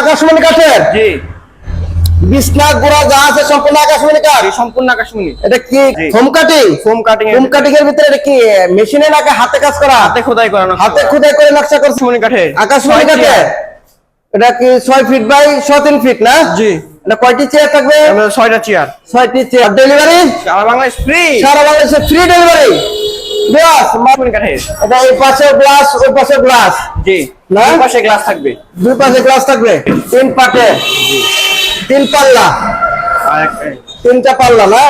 আকাশমণি কাঠের? জি। বিছনা গোড়া যা আছে সম্পূর্ণ আকাশমণি কাঠ? সম্পূর্ণ আকাশমণি। এটা কি foam cutting foam cutting foam cutting এর ভিতরে এটা কি মেশিনে নাকি হাতে কাজ করা? হাতে খোদাই করানো। হাতে খুদাই করে নকশা করছে। আকাশমণি কাঠের আকাশমণি কাঠের এটা কি ছয় ফিট বাই ছয় তিন ফিট না? জি। এটা কয়টি চেয়ার থাকবে? আমাদের ছয়টা চেয়ার ছয়টি চেয়ার ডেলিভারি সারা বাংলাদেশ ফ্রি সারা বাংলাদেশে ফ্রি ডেলিভারি গ্লাস কাঠের। এটা এই পাশে গ্লাস ওই পাশে গ্লাস জি। না? দুই পাশে গ্লাস থাকবে। দুই পাশে গ্লাস থাকবে? তিন পাটে। তিন পাল্লা। তিনটা পাল্লা না?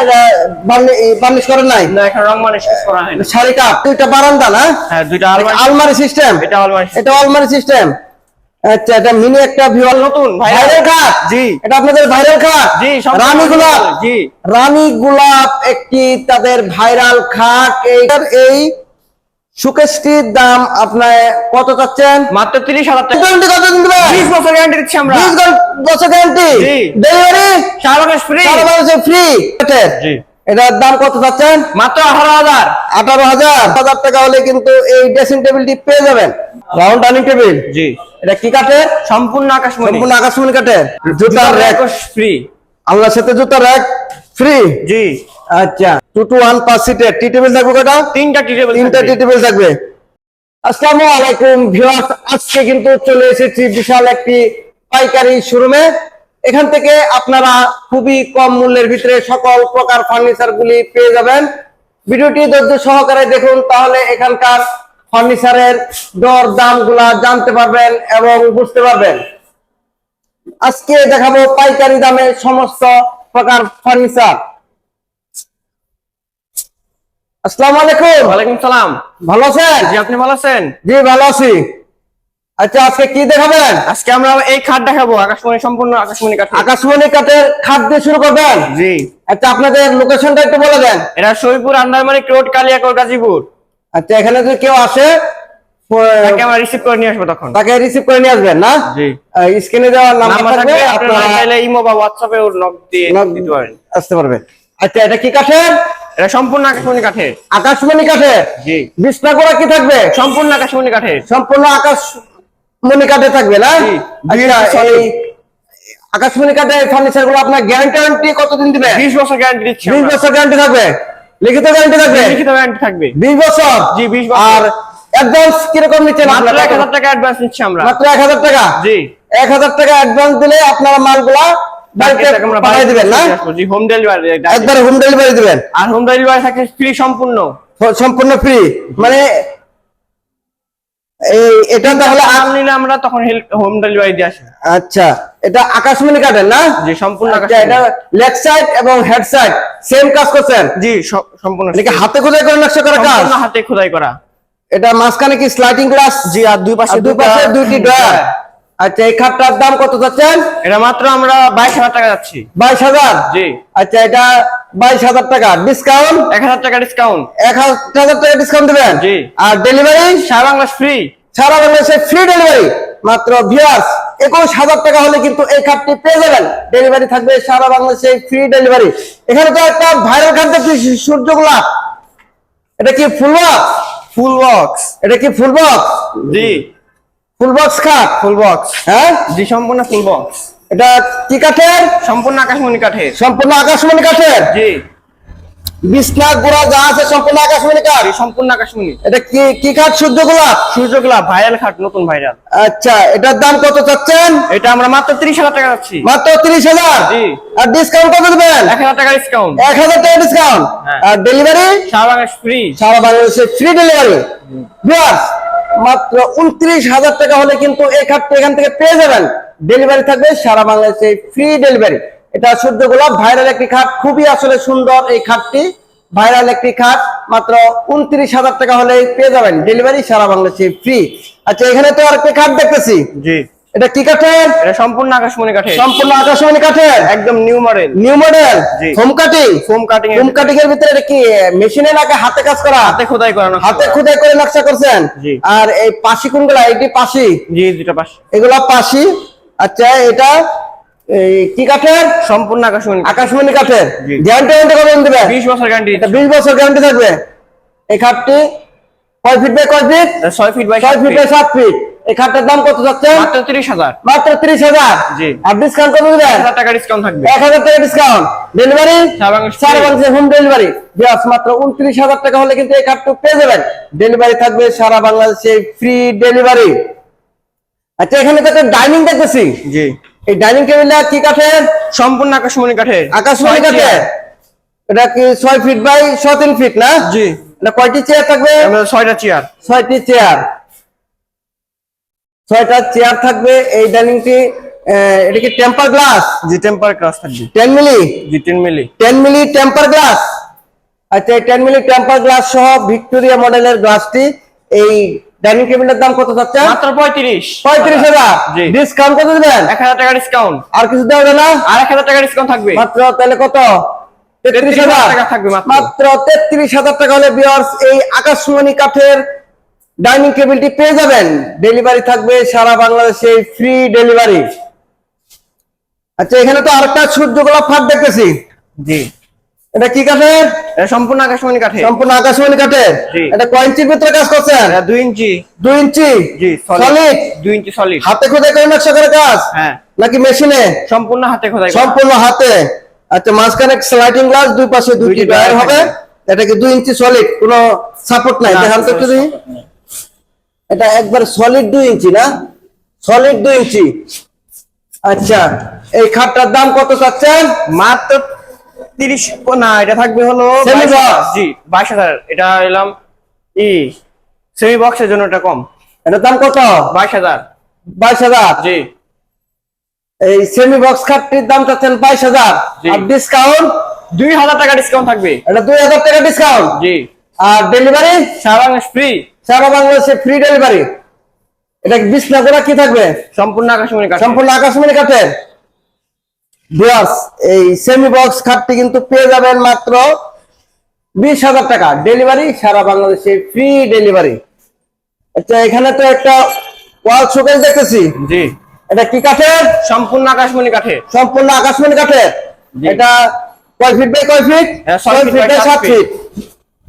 বার্নিশ করে নাই? না এখন রং মানে শেষ করা হয় শাড়ি কাপ। দুইটা বারান্দা না? হ্যাঁ দুইটা আলমারি আলমারি সিস্টেম এটা আলমারি এটা আলমারি সিস্টেম আচ্ছা এটা মিনি একটা ভিউয়াল নতুন ভাইরাল জি। এটা আপনাদের ভাইরাল জি রানী গোলাপ। জি। রানী গোলাপ একটি তাদের ভাইরাল খাট। এইটার এই সুকেশটির দাম আপনার কত চাচ্ছেন? মাত্র তিরিশ হাজার টাকা। গ্যারান্টি কত দিন দেবে বিশ বছর গ্যারান্টি দিচ্ছি আমরা। বিশ বছর গ্যারান্টি ডেলিভারি সারা ফ্রি সারা ফ্রি জি। এটার দাম কত চাচ্ছেন? মাত্র আঠারো হাজার। আঠারো হাজার। হাজার টাকা হলে কিন্তু এই ড্রেসিং টেবিলটি পেয়ে যাবেন। রাউন্ড ডাইনিং টেবিল জি। এটা কি সম্পূর্ণ আকাশমণি। সম্পূর্ণ আকাশমণি জুতার র্যাক। ফ্রি। আল্লাহর সাথে জুতার র্যাক। ফ্রি? জি। আচ্ছা। টু টু ওয়ান পাঁচ টি টেবিল থাকবে কটা তিনটা টি টেবিল তিনটা টি টেবিল থাকবে। আসসালামু আলাইকুম ভিউয়ার্স। আজকে কিন্তু চলে এসেছি বিশাল একটি পাইকারি শোরুমে। এখান থেকে আপনারা খুবই কম মূল্যের ভিতরে সকল প্রকার ফার্নিচার গুলি পেয়ে যাবেন। ভিডিওটি ধৈর্য সহকারে দেখুন তাহলে এখানকার ফার্নিচারের দর দামগুলা জানতে পারবেন এবং বুঝতে পারবেন। আজকে দেখাবো পাইকারি দামে সমস্ত প্রকার ফার্নিচার। আসসালামু আলাইকুম। ওয়ালাইকুম সালাম। ভালো আছেন? জি আপনি ভালো আছেন? জি ভালো আছি। আচ্ছা আজকে কি দেখাবেন? আজকে আমরা এই খাট দেখাবো আকাশমণি সম্পূর্ণ আকাশমণি কাঠ আকাশমণি কাঠের খাদ দিয়ে শুরু করবেন? জি। আচ্ছা আপনাদের লোকেশনটা একটু বলে দেন। এটা শহীদপুর আন্দারমানিক রোড কালিয়াকোট গাজীপুর। আচ্ছা এখানে যদি কেউ আসে তাকে আমরা রিসিভ করে নিয়ে আসব তখন। তাকে রিসিভ করে নিয়ে আসবেন না? জি। স্ক্রিনে দেওয়ার নাম্বার থাকবে আপনারা চাইলে ইমো বা হোয়াটসঅ্যাপে নক দিয়ে দিতে পারেন। আসতে পারবে। আচ্ছা এটা কি কাঠের? এটা সম্পূর্ণ আকাশমণি কাঠের। আকাশমণি কাঠের? জি। বিছনা করা কি থাকবে? সম্পূর্ণ আকাশমণি কাঠের। সম্পূর্ণ আকাশমণি কাঠে থাকবে না? জি, আচ্ছা এই আকাশমণি কাঠের ফার্নিচারগুলো আপনার গ্যারান্টি কতদিন দিবে? বিশ বছর গ্যারান্টি দিচ্ছি বিশ আমরা। বছর গ্যারান্টি থাকবে? লিখিত গ্যারান্টি থাকবে? লিখিত গ্যারান্টি থাকবে। বিশ বছর? জি, 20 বছর। আর অ্যাডভান্স নিচ্ছেন আপনারা? এক হাজার টাকা অ্যাডভান্স নিচ্ছি আমরা। মাত্র এক হাজার টাকা? জি। এক হাজার টাকা অ্যাডভান্স দিলে আপনারা মালগুলা বাড়িতে দিবেন না? জি হোম ডেলিভারি একবার হোম ডেলিভারি দিবেন? আর হোম ডেলিভারি থাকে ফ্রি সম্পূর্ণ। সম্পূর্ণ ফ্রি মানে এই এটা তাহলে আম নিলে আমরা তখন হোম ডেলিভারি দিয়ে আসি। আচ্ছা। এটা আকাশমণি কাটেন না? জি সম্পূর্ণ আচ্ছা, এটা লেগ সাইড এবং হেড সাইড সেম কাজ করছেন? জি সম্পূর্ণ এটাকে হাতে খোদাই করে নকশা করা কাজ? হাতে খোদাই করা। এটা মাঝখানে কি স্লাইডিং গ্লাস জি আর দুই পাশে দুই পাশে দুইটি ডয়ার আচ্ছা এই খাটটার দাম কত যাচ্ছেন? এটা মাত্র আমরা বাইশ হাজার টাকা যাচ্ছি। বাইশ হাজার? জি। আচ্ছা এটা বাইশ হাজার টাকা। ডিসকাউন্ট এক হাজার টাকা ডিসকাউন্ট এক হাজার টাকা ডিসকাউন্ট দেবেন? জি। আর ডেলিভারি সারা বাংলাদেশ ফ্রি সারা বাংলাদেশে ফ্রি ডেলিভারি মাত্র ভিউয়ার্স একুশ হাজার টাকা হলে কিন্তু এই খাটটি পেয়ে যাবেন। ডেলিভারি থাকবে সারা বাংলাদেশে ফ্রি ডেলিভারি এখানে তো একটা ভাইরাল খাট দেখছি সূর্য গোলাপ এটা কি ফুল বক্স ফুল বক্স এটা কি ফুল বক্স জি। ফুল বক্স খাট ফুল বক্স হ্যাঁ? জি সম্পূর্ণ ফুল বক্স এটা কি কাঠের? সম্পূর্ণ আকাশমণি কাঠের। সম্পূর্ণ আকাশমণি কাঠের? জি। বিছনা গোড়া যা আছে সম্পূর্ণ আকাশমণি কাঠ? সম্পূর্ণ আকাশমণি। এটা কি সূর্য গোলাপ? সূর্যগুলা ভাইরাল খাট নতুন ভাইরাল। আচ্ছা এটার দাম কত চাচ্ছেন? এটা আমরা মাত্র টাকা মাত্র জি। আর ডিসকাউন্ট কত দেবেন? টাকা ডিসকাউন্ট টাকা হ্যাঁ। আর ডেলিভারি সারা বাংলাদেশ ফ্রি সারা বাংলাদেশে ফ্রি ডেলিভারি ভিউয়ার্স মাত্র টাকা হলে কিন্তু এই এখান থেকে পেয়ে যাবেন। ডেলিভারি থাকবে সারা বাংলাদেশে ফ্রি ডেলিভারি এটা সূর্য গোলাপ ভাইরাল একটি খাট খুবই আসলে সুন্দর এই খাটটি। ভাইরাল একটি খাট মাত্র উনত্রিশ হাজার টাকা হলে পেয়ে যাবেন। ডেলিভারি সারা বাংলাদেশে ফ্রি আচ্ছা এখানে তো আরেকটি খাট দেখতেছি। জি। এটা কি কাঠের? সম্পূর্ণ আকাশমণি কাঠের। সম্পূর্ণ আকাশমণি কাঠের? একদম new model new model. Foam cutting foam cutting foam cutting এর ভিতরে এটা কি মেশিনে নাকি হাতে কাজ করা? হাতে খোদাই করানো হাতে খোদাই করে নকশা করছেন? আর এই পাশি কোনগুলা? এটি পাশি? জি দুটা পাশে। এগুলা পাশি। আচ্ছা এটা এই কি কাঠের? সম্পূর্ণ আকাশমণি আকাশমণি কাঠের। গ্যারান্টি ওয়ারেন্টি কত দিবেন বিশ বছর গ্যারান্টি এটা বিশ বছর গ্যারান্টি থাকবে। এই খাটটি কয় ফিট বাই কয় ফিট ছয় ফিট বাই ছয় ফিট বাই সাত ফিট এই খাটটার দাম কত যাচ্ছে? মাত্র তিরিশ হাজার। মাত্র ত্রিশ হাজার। জি। আর ডিসকাউন্ট কত দিবেন? হাজার টাকা ডিসকাউন্ট থাকবে। এক হাজার টাকা ডিসকাউন্ট ডেলিভারি সারা বাংলাদেশ হোম ডেলিভারি জাস্ট মাত্র উনত্রিশ হাজার টাকা হলে কিন্তু এই কার্ডটু পেয়ে যাবেন। ডেলিভারি থাকবে সারা বাংলাদেশে ফ্রি ডেলিভারি আচ্ছা এখানে তো একটা ডাইনিং দেখতেছি। জি। এই ডাইনিং টেবিলটা কি কাঠের? সম্পূর্ণ আকাশমণি কাঠের। আকাশমণি কাঠের। এটা কি ছয় ফিট বাই ছয় তিন ফিট না? জি। এটা কয়টি চেয়ার থাকবে? ছয়টা চেয়ার ছয়টি চেয়ার ছয়টা চেয়ার থাকবে এই ডাইনিংটি এটা কি টেম্পার গ্লাস জি টেম্পার গ্লাস থাকবে। টেন মিলি জি তিন milli ten milli temper glass আচ্ছা এই টেন মিলি টেম্পার গ্লাস সহ ভিক্টোরিয়া মডেলের গ্লাসটি এই ডাইনিং টেবিলের দাম কত যাচ্ছে মাত্র পঁয়ত্রিশ। পঁয়ত্রিশ হাজার। জি। ডিসকাউন্ট কত দিবেন? এক হাজার টাকা ডিসকাউন্ট। আর কিছু দেওয়া যাবে না? আর এক হাজার টাকা ডিসকাউন্ট থাকবে। মাত্র তাহলে কত? তেত্রিশ 33,000 হাজার টাকা থাকবে মাত্র। মাত্র তেত্রিশ হাজার টাকা হলে বিয়ার্স এই আকাশমণি কাঠের ডাইনিং টেবিলটি পেয়ে যাবেন। ডেলিভারি থাকবে সারা বাংলাদেশে ফ্রি ডেলিভারি আচ্ছা এখানে তো আরেকটা সূর্য গোলাপ ফাট দেখতেছি। জি। এটা কি কাঠের? সম্পূর্ণ আকাশমণি কাঠের। সম্পূর্ণ আকাশমণি কাঠের। এটা কয় ইঞ্চির ভিতরে কাজ করছেন? দুই ইঞ্চি। দুই ইঞ্চি? জি সলিড সলিড দুই ইঞ্চি সলিড হাতে খোদাই করে নকশা করে কাজ? হ্যাঁ। নাকি মেশিনে? সম্পূর্ণ হাতে খোদাই সম্পূর্ণ হাতে। আচ্ছা মাঝখানে স্লাইডিং গ্লাস দুই পাশে দুইটি dryer হবে। এটা কি দুই ইঞ্চি সলিড কোনো সাপোর্ট নাই। দেখান তো দেখি। এটা একবার সলিড দুই ইঞ্চি না? সলিড দুই ইঞ্চি। আচ্ছা এই খাটটার দাম কত চাচ্ছেন? মাত্র তিরিশ না এটা থাকবে হলো Semi 22,000 box। জি বাইশ হাজার। এটা এলাম ই সেমি বক্সের জন্য এটা কম। এটার দাম কত? বাইশ হাজার। বাইশ হাজার? জি। এই সেমি বক্স খাটটির দাম চাচ্ছেন বাইশ হাজার। আর ডিসকাউন্ট দুই হাজার টাকা ডিসকাউন্ট থাকবে। এটা দুই হাজার টাকা ডিসকাউন্ট জি। আর ডেলিভারি সারা বাংলাদেশ ফ্রি সারা বাংলাদেশে ফ্রি ডেলিভারি এটা বিছনা করা কি থাকবে? সম্পূর্ণ আকাশমণি কাঠ সম্পূর্ণ আকাশমণি কাঠের? বিয়াস এই সেমি বক্স খাটটি কিন্তু পেয়ে যাবেন মাত্র বিশ হাজার টাকা। ডেলিভারি সারা বাংলাদেশে ফ্রি ডেলিভারি আচ্ছা এখানে তো একটা ওয়াল শোকেস দেখতেছি। জি। এটা কি কাঠের? সম্পূর্ণ আকাশমণি কাঠের। সম্পূর্ণ আকাশমণি কাঠের। এটা কয় ফিট বাই কয় ফিট এটা ছয় ফিট বাই সাত ফিট।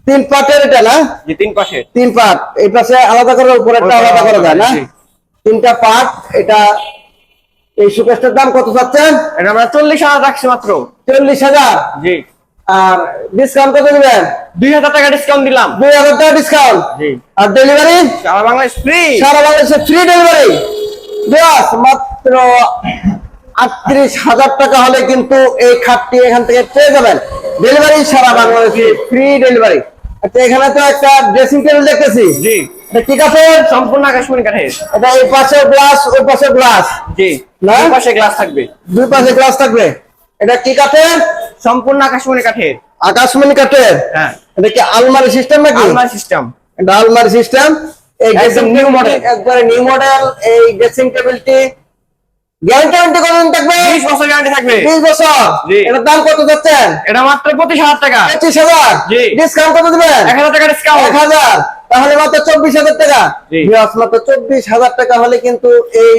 তিন পাটের এটা না? জি তিন পাশে তিন পার্ট এই পাশে আলাদা করে উপরে একটা আলাদা করা যায় না? তিনটা পার্ট এটা এই সুকেশটার দাম কত চাচ্ছেন? এটা আমরা চল্লিশ হাজার রাখছি মাত্র। চল্লিশ হাজার? জি। আর ডিসকাউন্ট কত দিবেন? দুই হাজার টাকা ডিসকাউন্ট দিলাম। দুই হাজার টাকা ডিসকাউন্ট জি। আর ডেলিভারি সারা বাংলাদেশ ফ্রি সারা বাংলাদেশে ফ্রি ডেলিভারি বেশ মাত্র আটত্রিশ হাজার টাকা হলে কিন্তু এই খাটটি এখান থেকে পেয়ে যাবেন। ডেলিভারি সারা বাংলাদেশে ফ্রি ডেলিভারি আচ্ছা এখানে তো একটা ড্রেসিং টেবিল দেখতেছি। জি। কি আছে? সম্পূর্ণ আকাশমণি কাঠের। এটা এই পাশে গ্লাস ওই পাশে গ্লাস জি না? দুই পাশে গ্লাস থাকবে। দুই পাশে গ্লাস থাকবে। এটা কি কাঠের? সম্পূর্ণ আকাশমণি কাঠের। আকাশমণি কাঠের? হ্যাঁ। এটা কি আলমারি সিস্টেম নাকি? আলমারি সিস্টেম এটা আলমারি সিস্টেম এই একদম নিউ মডেল একবারে নিউ মডেল এই ড্রেসিং টেবিলটি গ্যারান্টি কতদিন থাকবে? বিশ বছর গ্যারান্টি থাকবে। 20 বছর? এটার দাম কত যাচ্ছেন? এটা মাত্র পঁচিশ হাজার টাকা। 25000 জি। ডিসকাউন্ট কত দিবেন? এক হাজার টাকা ডিসকাউন্ট 1000 তাহলে মাত্র 24000 টাকা। জি। ভিউয়ার্স মাত্র 24000 টাকা হলে কিন্তু এই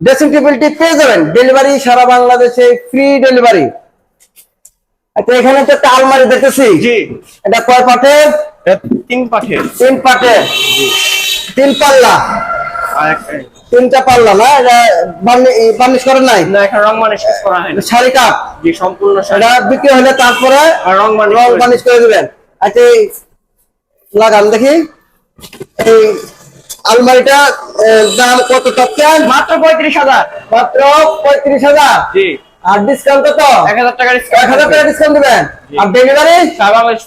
ড্রেসিং টেবিলটি পেয়ে যাবেন। ডেলিভারি সারা বাংলাদেশে ফ্রি ডেলিভারি আচ্ছা এখানে তো একটা আলমারি দেখতেছি। এটা কয় পাটের তিন তিন পাল্লা। তিনটা পাল্লা না? এটা বার্নিশ করে নাই? না এখন রং করা হয় শাড়ি কাপ? জি সম্পূর্ণ। এটা বিক্রি হলে তারপরে রং বার্নিশ করে দিবেন। আচ্ছা লাগান দেখি। এই আলমারিটা দাম কত চাচ্ছেন? মাত্র পঁয়ত্রিশ হাজার। মাত্র পঁয়ত্রিশ হাজার? জি। আর ডিসকাউন্ট কত? এক হাজার টাকা এক হাজার টাকা ডিসকাউন্ট দিবেন। আর ডেলিভারি সারা বাংলাদেশ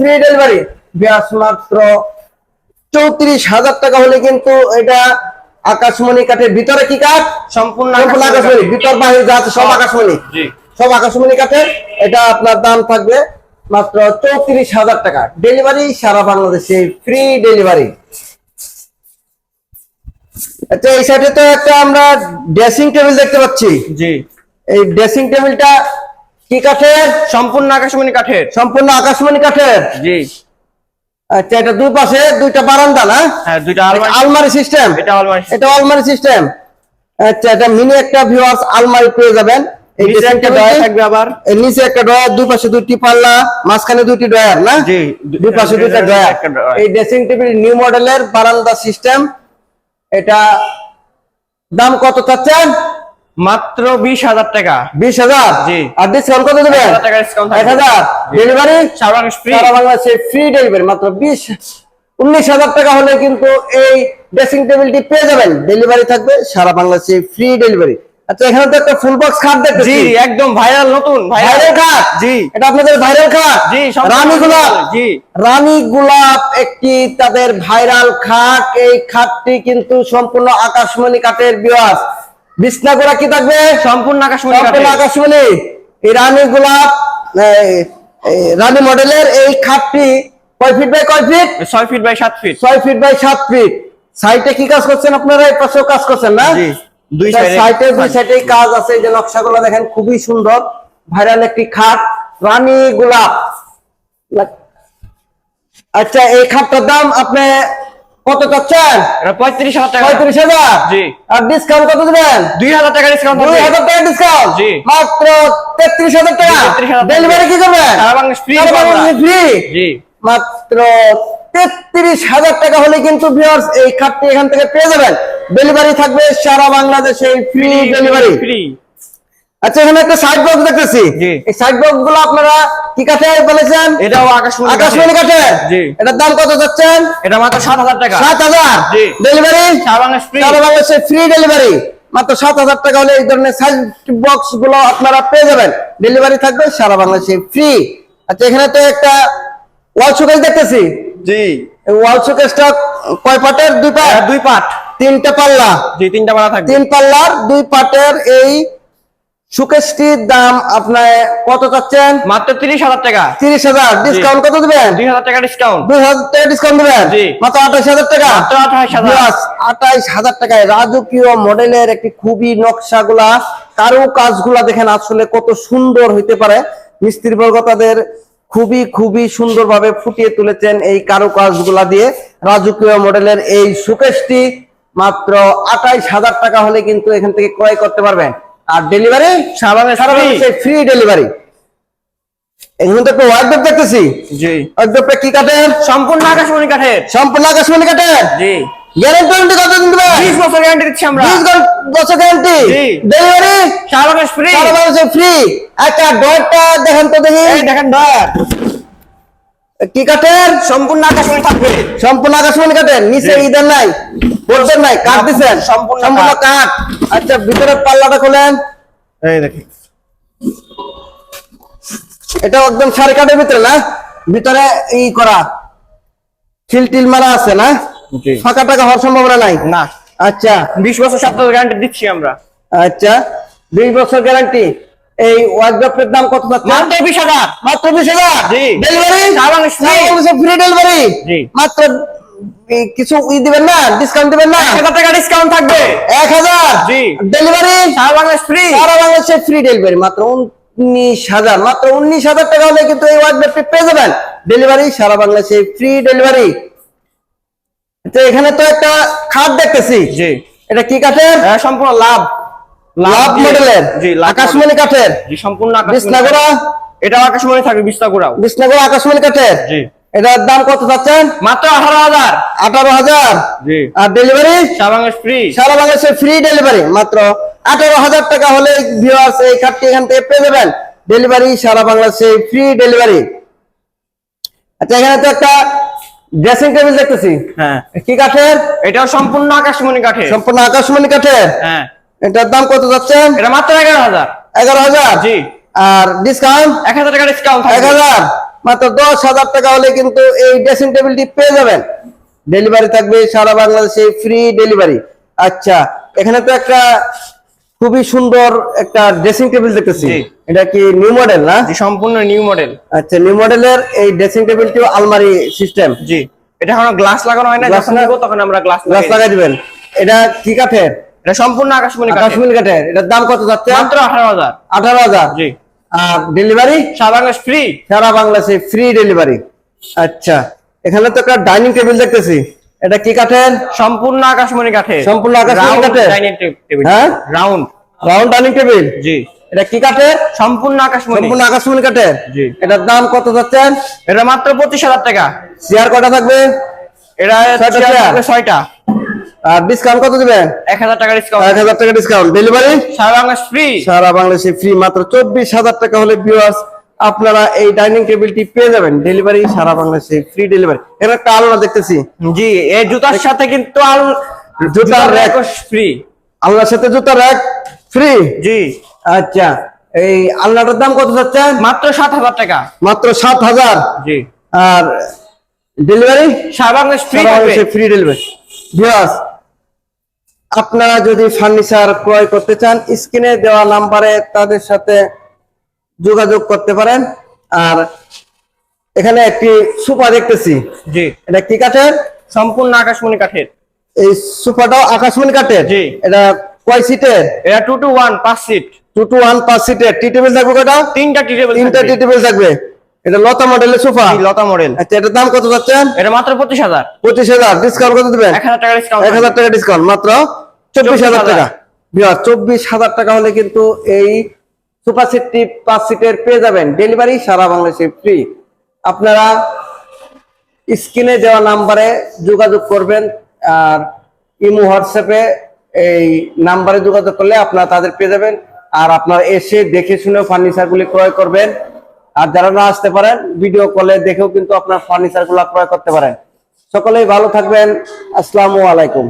ফ্রি ডেলিভারি ব্যাস মাত্র চৌত্রিশ হাজার টাকা হলে কিন্তু এটা আকাশমণি কাঠের ভিতরে কি কাঠ? সম্পূর্ণ আকাশমণি আকাশমণি। ভিতর বাহির যা আছে সব আকাশমণি। জি। সব আকাশমণি কাঠের। এটা আপনার দাম থাকবে মাত্র চৌত্রিশ হাজার টাকা। ডেলিভারি সারা বাংলাদেশে ফ্রি ডেলিভারি আচ্ছা এই সাইডে তো একটা আমরা ড্রেসিং টেবিল দেখতে পাচ্ছি। জি। এই ড্রেসিং টেবিলটা কি কাঠের? সম্পূর্ণ আকাশমণি কাঠের। সম্পূর্ণ আকাশমণি কাঠের? জি। আচ্ছা এটা দুই পাশে দুইটা বারান্দা না? হ্যাঁ দুইটা আলমারি। আলমারি সিস্টেম এটা আলমারি এটা আলমারি সিস্টেম আচ্ছা এটা মিনি একটা ভিউয়ার্স আলমারি পেয়ে যাবেন। নিচে একটা ড্রয়ার টেবিলটি থাকবে আবার। নিচে একটা ড্রয়ার দুই পাশে দুইটি পাল্লা মাঝখানে দুইটি ড্রয়ার না? জি দুই পাশে দুইটা ড্রয়ার। এই ড্রেসিং টেবিল নিউ মডেলের বারান্দা সিস্টেম এটা দাম কত চাচ্ছেন? মাত্র বিশ হাজার টাকা। বিশ হাজার? জি। আর ডিসকাউন্ট কত দেবেন? 1000 টাকা discount থাকবে। এক হাজার। ডেলিভারি সারা বাংলাদেশে ফ্রি ডেলিভারি মাত্র বিশ। উনিশ হাজার টাকা হলে কিন্তু এই ড্রেসিং টেবিলটি পেয়ে যাবেন। ডেলিভারি থাকবে সারা বাংলাদেশে ফ্রি ডেলিভারি আচ্ছা এখানে তো একটা ফুল বক্স খাট জি একদম ভাইরাল নতুন ভাইরাল খাট জি। এটা আপনাদের ভাইরাল খাট জি, সম্পূর্ণ রানী গোলাপ? জি। রানী গোলাপ একটি তাদের ভাইরাল খাট। এই খাটটি কিন্তু সম্পূর্ণ আকাশমণি কাঠের বিয়াস। বিছনা গোড়া কি থাকবে? সম্পূর্ণ আকাশমণি সম্পূর্ণ আকাশমণি। এই রানী গোলাপ রানী মডেলের এই খাটটি কয় ফিট বাই কয় ফিট ছয় ফিট বাই সাত ফিট ছয় ফিট বাই সাত ফিট সাইটে কি কাজ করছেন আপনারা? এই পাশেও কাজ করছেন না? জি, দুই দুই কাজ। সাইডে কাজ আছে এই যে নকশাগুলো দেখেন খুবই সুন্দর। ভাইরাল একটি খাট রানী গোলাপ। আচ্ছা এই খাটটার দাম আপনি কত চাচ্ছেন? পঁয়ত্রিশ হাজার টাকা। পঁয়ত্রিশ হাজার? জি। আর ডিসকাউন্ট কত দেবেন? দুই হাজার টাকা ডিসকাউন্ট দুই হাজার টাকা ডিসকাউন্ট জি। মাত্র তেত্রিশ হাজার টাকা? 33,000 টাকা। ডেলিভারি কি করবেন? জি। মাত্র তেত্রিশ হাজার টাকা হলে কিন্তু ভিউয়ার্স এই খাটটি এখান থেকে পেয়ে যাবেন। ডেলিভারি থাকবে সারা বাংলাদেশে ফ্রি ডেলিভারি ফ্রি আচ্ছা এখানে একটা সাইড বক্স দেখতেছি। এই সাইড বক্সগুলো আপনারা কি কাঠে বলেছেন? এটাও আকাশমণি আকাশমণি কাঠে। এটার দাম কত যাচ্ছেন? এটা মাত্র সাত হাজার টাকা। সাত হাজার। ডেলিভারি সারা ফ্রি বাংলাদেশে ফ্রি ডেলিভারি মাত্র সাত হাজার টাকা হলে এই ধরনের সাইজ বক্সগুলো আপনারা পেয়ে যাবেন। ডেলিভারি থাকবে সারা বাংলাদেশে ফ্রি আচ্ছা এখানে তো একটা ওয়াল শোকেস দেখতেছি। জি। ওয়াল শোকেসটা কয় পাটের? দুই পাট? এটা দুই পাট। তিনটা পাল্লা। জি তিনটা পাড়া থাকবে। তিন পাল্লার দুই পাটের এই দাম আপনার কত চাচ্ছেন? মাত্র তিরিশ হাজার টাকা। তিরিশ হাজার। ডিসকাউন্ট কত দিবেন? দুই হাজার টাকা ডিসকাউন্ট দুই হাজার টাকা ডিসকাউন্ট দিবেন? জি। মাত্র আঠাশ হাজার টাকা? মাত্র 28,000 আঠাইশ হাজার টাকায় রাজকীয় মডেলের একটি খুবই নকশাগুলা কারু কাজগুলা দেখেন আসলে কত সুন্দর হইতে পারে। মিস্ত্রি বর্গ তাদের খুবই খুবই সুন্দরভাবে ফুটিয়ে তুলেছেন এই কারু কাজগুলা দিয়ে। রাজকীয় মডেলের এই সুকেশটি মাত্র আঠাইশ হাজার টাকা হলে কিন্তু এখান থেকে ক্রয় করতে পারবেন। আর ডেলিভারি সারা। বাংলাদেশে ফ্রি ডেলিভারি এখানে তো একটা দেখতেছি। জি। কি কাঠের? সম্পূর্ণ আকাশমণি কাঠের। সম্পূর্ণ আকাশমণি কাঠের? জি। গ্যারান্টি কত দিন দেবে বছর গ্যারান্টি দিচ্ছি আমরা। 20 বছর গ্যারান্টি ডেলিভারি সারা বাংলাদেশ ফ্রি সারা বাংলাদেশে ফ্রি একটা ডয়ারটা দেখেন তো দেখি। এই দেখেন ডয়ার কি কাঠের? সম্পূর্ণ আকাশমণি থাকবে। সম্পূর্ণ আকাশমণি কাঠের। নিচে। ইদার নাই বোর্ডের নাই না, দিছেন। সম্পূর্ণ সম্পূর্ণ। কাঠ। আচ্ছা ভিতরে পাল্লাটা খোলেন। এই দেখেন এটা একদম সাড়ে কাঠের ভিতরে না? ভিতরে ই করা। খিল টিল মারা আছে না। ফাঁকা টাকা হওয়ার সম্ভাবনা নাই? না। আচ্ছা। বিশ বছর সাত বছর গ্যারান্টি দিচ্ছি আমরা। আচ্ছা। দুই বছর গ্যারান্টি এই ওয়ার্ড্রপের দাম কত মাত্র বিশ হাজার। মাত্র বিশ হাজার? ডেলিভারি সারা বাংলাদেশ free। ফ্রি ডেলিভারি মাত্র কিছু ই দিবেন না? ডিসকাউন্ট দিবেন না? এক হাজার টাকা ডিসকাউন্ট থাকবে। এক হাজার? ডেলিভারি সারা বাংলাদেশ ফ্রি সারা বাংলাদেশে ফ্রি ডেলিভারি মাত্র উনিশ হাজার। মাত্র উনিশ হাজার টাকা হলে কিন্তু এই ওয়ার্ড্রপটি পেয়ে যাবেন। ডেলিভারি সারা বাংলাদেশে ফ্রি ডেলিভারি তো এখানে তো একটা খাট দেখতেছি। জি। এটা কি কাঠের? হ্যাঁ, সম্পূর্ণ লাভ। লাভ মডেলের জি আকাশমণি কাঠের। জি সম্পূর্ণ আকাশমণি এটা আকাশমণি থাকবে বিস্তাগুড়াও বিষ্ণুপুর আকাশমণি কাঠের? জি। এটার দাম কত চাচ্ছেন? মাত্র আঠারো হাজার। আঠারো হাজার। জি। আর ডেলিভারি সারা বাংলাদেশ ফ্রি সারা বাংলাদেশে ফ্রি ডেলিভারি মাত্র আঠারো হাজার টাকা হলে ভিউয়ার্স এই কার্ডটি এখান থেকে পেয়ে যাবেন। ডেলিভারি সারা বাংলাদেশে ফ্রি ডেলিভারি আচ্ছা এখানে তো একটা ড্রেসিং টেবিল দেখতেছি। হ্যাঁ। কি কাঠের? এটা সম্পূর্ণ আকাশমণি কাঠের। সম্পূর্ণ আকাশমণি কাঠের? হ্যাঁ। এটার দাম কত যাচ্ছেন এটা মাত্র এগারো হাজার। এগারো হাজার? জি। আর ডিসকাউন্ট এক হাজার টাকা ডিসকাউন্ট এক হাজার? মাত্র দশ হাজার টাকা হলে কিন্তু এই ড্রেসিং টেবিলটি পেয়ে যাবেন। ডেলিভারি থাকবে সারা বাংলাদেশে ফ্রি ডেলিভারি আচ্ছা এখানে তো একটা খুবই সুন্দর একটা ড্রেসিং টেবিল দেখতেছি। এটা কি নিউ মডেল না? সম্পূর্ণ নিউ মডেল আচ্ছা নিউ মডেলের এই ড্রেসিং টেবিলটিও আলমারি সিস্টেম জি। এটা এখনও গ্লাস লাগানো হয় না যখন নিব তখন আমরা গ্লাস গ্লাস লাগাই দিবেন। এটা কি কাঠের? এটা সম্পূর্ণ আকাশমণি কাঠে আকাশমণি কাঠের। এটার দাম কত যাচ্ছে? মাত্র আঠারো হাজার। আঠারো হাজার। জি। আর ডেলিভারি সারা বাংলাদেশ ফ্রি সারা বাংলাদেশে ফ্রি ডেলিভারি আচ্ছা এখানে তো একটা ডাইনিং টেবিল দেখতেছি। এটা কি কাঠের? সম্পূর্ণ আকাশমণি কাঠে সম্পূর্ণ আকাশমণি কাঠের? ডাইনিং টেবিল হ্যাঁ? রাউন্ড রাউন্ড ডাইনিং টেবিল জি। এটা কি কাঠের? সম্পূর্ণ আকাশমণি। সম্পূর্ণ আকাশমণি কাঠের? জি। এটার দাম কত যাচ্ছেন? এটা মাত্র পঁচিশ হাজার টাকা। চেয়ার কটা থাকবে? এটা চেয়ার চেয়ার। ছয়টা। আর ডিসকাউন্ট কত দিবেন? এক হাজার টাকা ডিসকাউন্ট এক হাজার টাকা ডিসকাউন্ট ডেলিভারি সারা বাংলাদেশ ফ্রি সারা বাংলাদেশে ফ্রি মাত্র চব্বিশ হাজার টাকা হলে ভিউয়ার্স আপনারা এই ডাইনিং টেবিলটি পেয়ে যাবেন। ডেলিভারি সারা বাংলাদেশে ফ্রি ডেলিভারি এর একটা আলোনা দেখতেছি। জি এই জুতার সাথে কিন্তু আর জুতার rack। ফ্রি আলনার সাথে জুতা র্যাক ফ্রি জি। আচ্ছা এই আলনাটার দাম কত যাচ্ছেন মাত্র সাত হাজার টাকা। মাত্র সাত হাজার? জি। আর ডেলিভারি সারা Bangladesh free free delivery viewers আপনারা যদি ফার্নিচার ক্রয় করতে চান স্ক্রিনে দেওয়া নাম্বারে তাদের সাথে যোগাযোগ করতে পারেন। আর এখানে একটি সোফা দেখতেছি। জি। এটা কি কাঠের? সম্পূর্ণ আকাশমণি কাঠের। এই সোফাটাও আকাশমণি কাঠের? জি। এটা কয় সিটের এটা টু টু ওয়ান পাঁচ সিট টু টু ওয়ান পাঁচ সিটের টি টেবিল থাকবে কয়টা? তিনটা টি টেবিল তিনটা টি টেবিল থাকবে। এটা লতা মডেলের সোফা লতা মডেল আচ্ছা এটার দাম কত যাচ্ছেন এটা মাত্র পঁচিশ হাজার। পঁচিশ হাজার। ডিসকাউন্ট কত দিবেন? এক হাজার টাকা ডিসকাউন্ট এক হাজার টাকা ডিসকাউন্ট মাত্র চব্বিশ হাজার টাকা। বিহার চব্বিশ হাজার টাকা হলে কিন্তু এই সুপার সিটটি পাঁচ সিটের পেয়ে যাবেন। ডেলিভারি সারা বাংলাদেশে ফ্রি আপনারা স্ক্রিনে দেওয়া নাম্বারে যোগাযোগ করবেন আর ইমো হোয়াটসঅ্যাপে এই নাম্বারে যোগাযোগ করলে আপনারা তাদের পেয়ে যাবেন। আর আপনারা এসে দেখে শুনে ফার্নিচার গুলি ক্রয় করবেন। আর যারা না আসতে পারেন ভিডিও কলে দেখেও কিন্তু আপনার ফার্নিচারগুলো ক্রয় করতে পারেন। সকলেই ভালো থাকবেন। আসসালামু আলাইকুম।